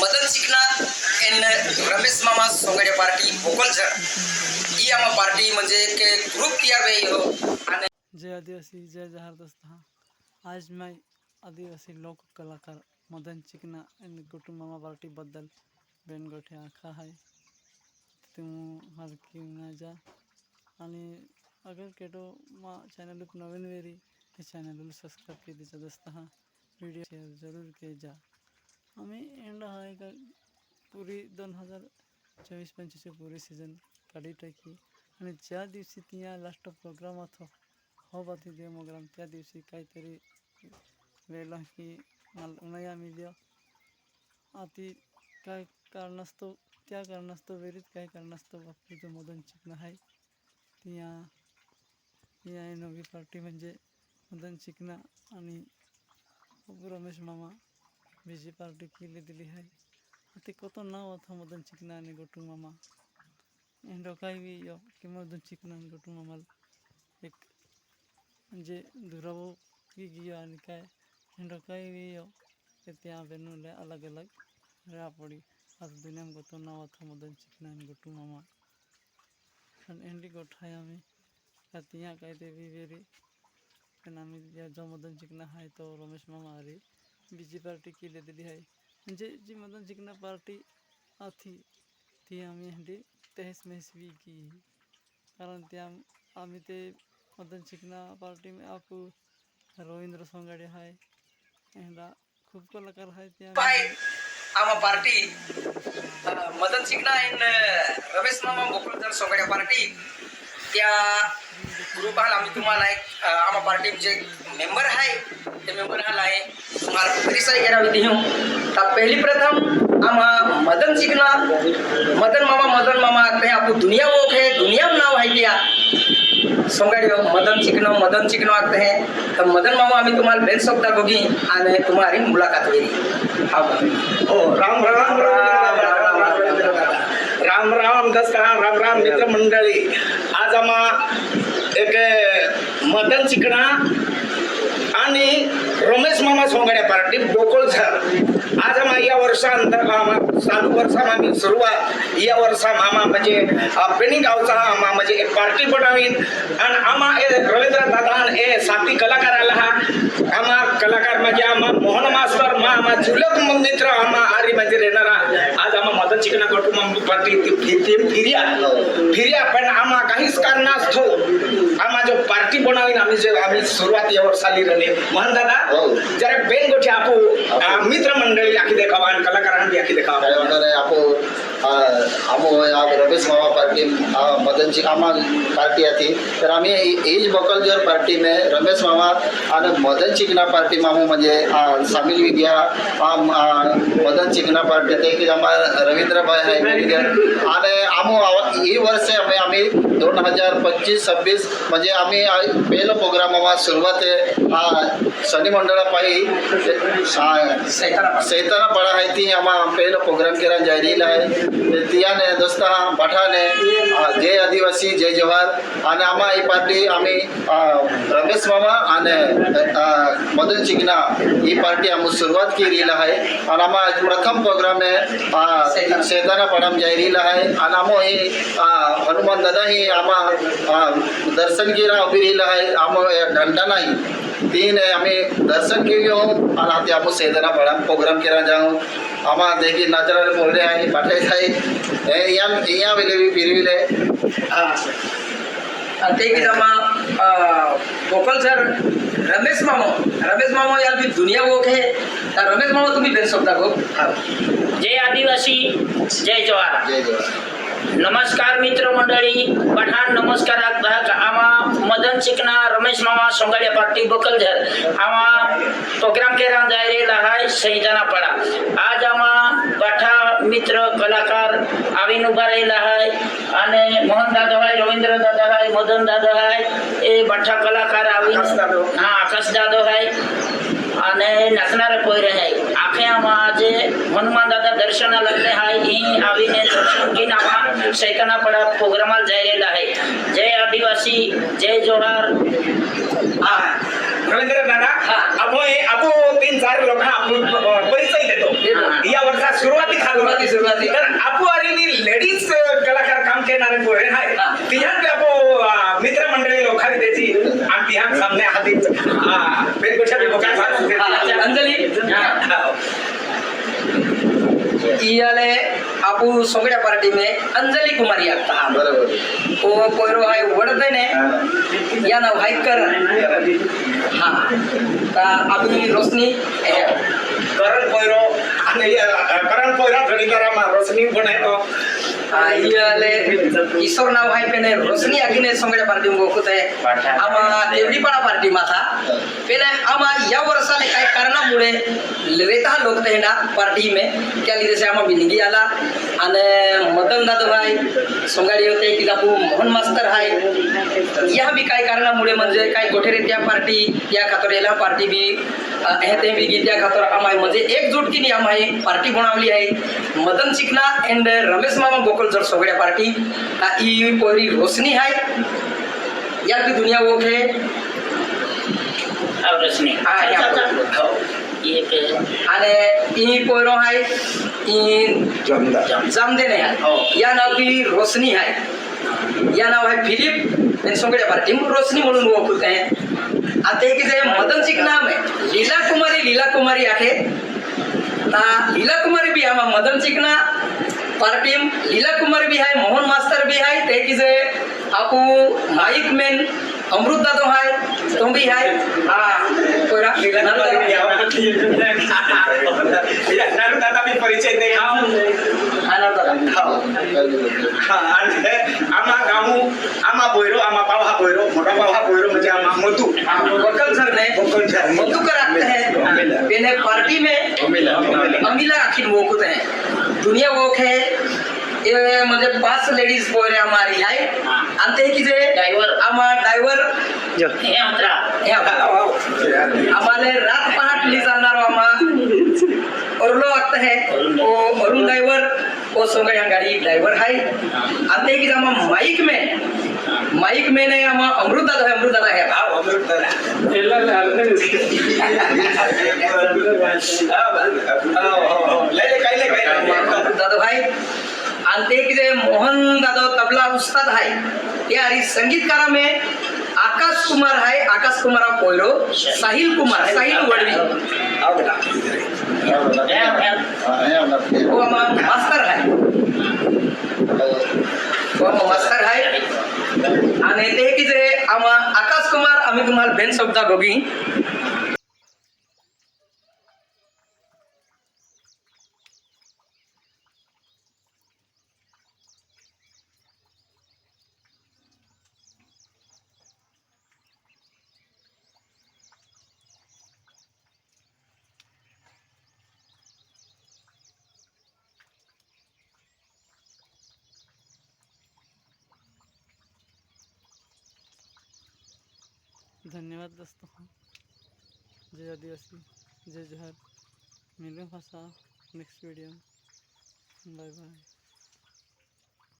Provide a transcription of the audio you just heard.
मदन चिकना एन रमेश मामा सोंगड़े पार्टी बोकलझर ई आमा पार्टी म्हणजे के ग्रुप तयार रही हो. जय आदिवासी, जय जहारदस्त हाँ. आज मैं आदिवासी लोक कलाकार मदन चिकना आणि कुटुंब मामा पार्टी बद्दल बेनगोठे आखा है. तू हर की जा. आणि अगर केटो मा चॅनल नवीन वेरी चॅनल सबस्क्राईब के दिसत असता हा. व्हिडिओ शेअर ज़रूर के जा आम्ही एंड हा एक पुरी दोन हजार चोवीस पंचवीसची पुरी सीझन काढी टाकी आणि ज्या दिवशी तिया लास्ट प्रोग्राम होतो हो बाती डेमोग्राम त्या दिवशी काहीतरी वेळ की मला नाही देव आती काय कारणास्तव त्या कारणास्तव वेरीत काय कारणास्तव बापतीचं मदन शिकणं आहे तिया ही आहे नवी पार्टी म्हणजे मदन शिकणं आणि रमेश मामा बीजी पार्टी केली दिली आहे ते कत नाव होतं मदन चिकना आणि गोटू मामा एंडो काही बी यो की मदन चिकना आणि गोटू मामाला एक म्हणजे दुरावो की गयो आणि काय एंडो काही बी यो કે ત્યાં બહેનોને અલગ અલગ રહેવા પડી આ દુનિયામાં ગતો ના હતો મદન ચીકના અને ગોટુ મામા અને એંડી ગોઠાય અમે આ ત્યાં કાંઈ તેવી વેરી पण आम्ही या जो मदन चिकना आहे तो रमेश मामा हरी बीजी पार्टी केली दिली आहे जे जी मदन चिकना पार्टी आथी ती आम्ही हंडी तहस महस बी की कारण त्या आम्ही ते मदन चिकना पार्टी में आप रवींद्र सोंगाडे आहे एंडा खूप कलाकार त्या पाय आमा पार्टी मदन चिकना एन रमेश मामा बोकलझर सोंगड्या पार्टी त्या ग्रुप आला आम्ही तुम्हाला एक आम्हा पार्टीचे मेंबर आहे ते मेंबर आला आहे तुम्हाला परिचय करावी देऊ तर पहिली प्रथम आम्हा मदन सिग्ना मदन मामा मदन मामा ते आपू दुनिया ओळखे दुनिया नाव आहे त्या समगाडी मदन शिकणं मदन शिकणं वाटतं हे तर मदन मामा आम्ही तुम्हाला बेन शकता बघी आणि तुम्हाला मुलाखत होईल हा हो राम राम राम राम राम राम राम राम राम राम मित्रमंडळी आज आम्हा एक मदन चिकणा आणि रमेश मामा सोंगड्या पार्टी बोकळ झर आज आम्हा या वर्षांतर आम्हा चालू वर्षा आम्ही सुरुवात. या वर्षा मामा म्हणजे पेणी गावचा आम्हा म्हणजे एक पार्टी बनवीन आणि आम्हा ए रवींद्र दादा ए साथी कलाकार आला हा आम्हा कलाकार म्हणजे आम्हा मोहन मास्तर मा आम्हा झुलक मित्र आम्हा आरी म्हणजे रेणारा आज आम्हा मदन चिकना कुटुंब पार्टी टीम फिर्या फिर्या पण आम्हा काहीच कारणास्तव आम्हा जो पार्टी बनावीन आम्ही जे आम्ही सुरुवात या वर्षाली रले मोहन दादा जरा बेन गोठी आपू आ, मित्र मंडळी आखी देखावा आणि कलाकारांनी आखी देखावा काय म्हणणार आहे आपो आमो આ રમેશ મામા પાર્ટી આ મદનજી આમાં પાર્ટી હતી तर आम्ही એ જ બકલજર પાર્ટી में રમેશ મામા અને મદન ચીકના પાર્ટીમાં હું म्हणजे આ સામેલ બી ગયા આ આ મદન ચીકના પાર્ટી તે की आम्हा रवींद्रभाई आहे मेडिकल आणि आमो ही वर्षे आम्ही आम्ही दोन हज़ार पंचवीस सव्वीस म्हणजे आम्ही पहिलं प्रोग्राम आम्हा सुरुवात आहे शनी मंडळापायी आ- सैताना पड़ा है ती आमा पहले प्रोग्राम केरा जायरील आहे तियाने दोस्ता बठाने आ, जय आदिवासी जय जवाहर. आणि आम्हा ही पार्टी आम्ही रमेश मामा आणि मदन चिकना ही पार्टी आम्ही सुरुवात केलेली आहे आणि आम्हा प्रथम प्रोग्राम आहे परम जायरील है। ही आ, हनुमान दादा ही आमा आ, दर्शन केला उभी राहिलं आहे आम्ही घंटा नाही। तीन आम्ही दर्शन केली हो। आणि आता आपको सेदना पडा प्रोग्राम के जाऊ आम्हा देखील नाचणारे नज़र बोल रहे हैं हे साई यहाँ यहाँ बी भी फिर ते की એકબીજામાં ગોકલ સર રમેશ મામો રમેશ મામો યાર બી દુનિયા ગોખે રમેશ મામો તું બી બેન શબ્દ ગો જય આદિવાસી જય જવાહર. જય જવાહર. નમસ્કાર મિત્ર મંડળી પઠાણ નમસ્કાર આમાં મદન સિકના રમેશ મામા સોંગડિયા પાર્ટી બકલજર આમાં પ્રોગ્રામ કેરા દાયરે લહાય સહિતાના પડા. આજ આમાં પઠા મિત્ર કલાકાર આવીને ઊભા રહેલા હાય અને મોહન દાદા દાદાભાઈ રવિન્દ્ર દાદા દાદાભાઈ મદન દાદા દાદાભાઈ એ બઠા કલાકાર આવીને હા આકાશ દાદાભાઈ बठा कलाकार आवीन आकाश दादा. हा आकाश दादा हाय અને નાચનારા કોઈ રહે આખે આમાં આજે હનુમાન દાદા દર્શન લગ્ન હાય અહીં આવીને દર્શન કરીને આમાં સૈકના પડા પ્રોગ્રામાલ જઈ રહેલા હે જય આદિવાસી જય જોહાર हा रवींद्र दादा हा. आपण आपण तीन चार लोकांना आपण अ, परिचय देतो देतो. या वर्षात सुरुवाती सुरुवाती- सुरुवाती. तर आपू आणि लेडीज कलाकार काम करणारे पोहे आहे हा. तिहान आपो मित्रमंडळी लोकांनी त्याची आणि तिहान सामने हाती वेगवेगळ्या लोकांना हा, अच्छा, अंजली हा. इयाले आपू सोंगड्या पार्टी में अंजली कुमारी आता हा बरोबर ओ पोयरो हाय वडदे ने या नाव हाय करण हा ता आपली रोशनी हे, करण पोयरो आणि अ, करण पोयरा धडीदारा रोशनी पण आहे तो ઈશ્વર ના ભાઈ પેને રોશની આગીને સંગડે પાર્ટી ગોખુત હે આમાં દેવડીપાડા પાર્ટી માં હતા પેને આમાં યા વર્ષાલે કાય कारणामुळे रेता लोक तेना पार्टी में क्या લીધે आमा આમાં आला આલા અને મદન દાદાભાઈ सोंगाडी होते की बापू मोहन मास्टर हाय या भी काय कारणामुळे म्हणजे काय गोठे रेत्या पार्टी या खातर याला पार्टी बी हे ते बी त्या खातर आमाय म्हणजे एकजुटकीने आमाय पार्टी बनवली आहे मदन चिकना अँड रमेश मामा गोकुल जर सोगड्या पार्टी आ, ई पोरी रोशनी आहे या की दुनिया ओके रसनी. हा, आणि ई पोयरो आहे ई जामदेने आहे या नाव की रोशनी आहे. या नाव आहे फिलिप आणि सोंगड्या पार्टी. रोशनी म्हणून ओळखत आहे आता एक जे मदन सिंग नाम आहे. लीला कुमारी लीला कुमारी आहे लीला कुमारी भी आमा मदन सिंगना पार्टी लीला कुमारी भी है मोहन मास्टर भी है ते की जे आपू माइक मेन अमृत दादो है तुम भी है। हाँ कोरा दादा। मी परिचय दे हाँ। आणि आम्हा गाऊ आम्हा बोयरो आम्हा पाव बोयरो मोठा पाव बोयरो म्हणजे आम्हा मधू वकल सर ने वकल सर। मधुकर आते हैं पहले पार्टी में अमीला आखिर वो है। दुनिया वोक है ये म्हणजे पाच लेडीज़ पोरे हमारी है? अंते की जे। Driver. आम्हा ड्रायव्हर हे अतरा आम्हाला रात पहाट ली जाणार आम्हा ओरलो आता है ओ अरुण ड्राइवर ओ सोंगड्या गाड़ी ड्राइवर है? अंते की आम्हा माइक में माइक में ने आम्हा अमृत दादा है अमृत दादा है। भाव अमृत। दादा. हो, हो, हो. लय आणि ते की जे मोहन दादा तबला उस्ताद आहे ते आणि संगीतकारा मे आकाश कुमार आहे आकाश कुमार पोयरो साहिल कुमार साहिल वडवी. मास्तर आहे मास्तर आहे आणि ते की जे आम्हा आकाश कुमार आम्ही तुम्हाला बेन शब्द गोगी धन्यवाद दोस्तों। जय आदिवासी जय जोहर मिलो भाषा नेक्स्ट वीडियो बाय बाय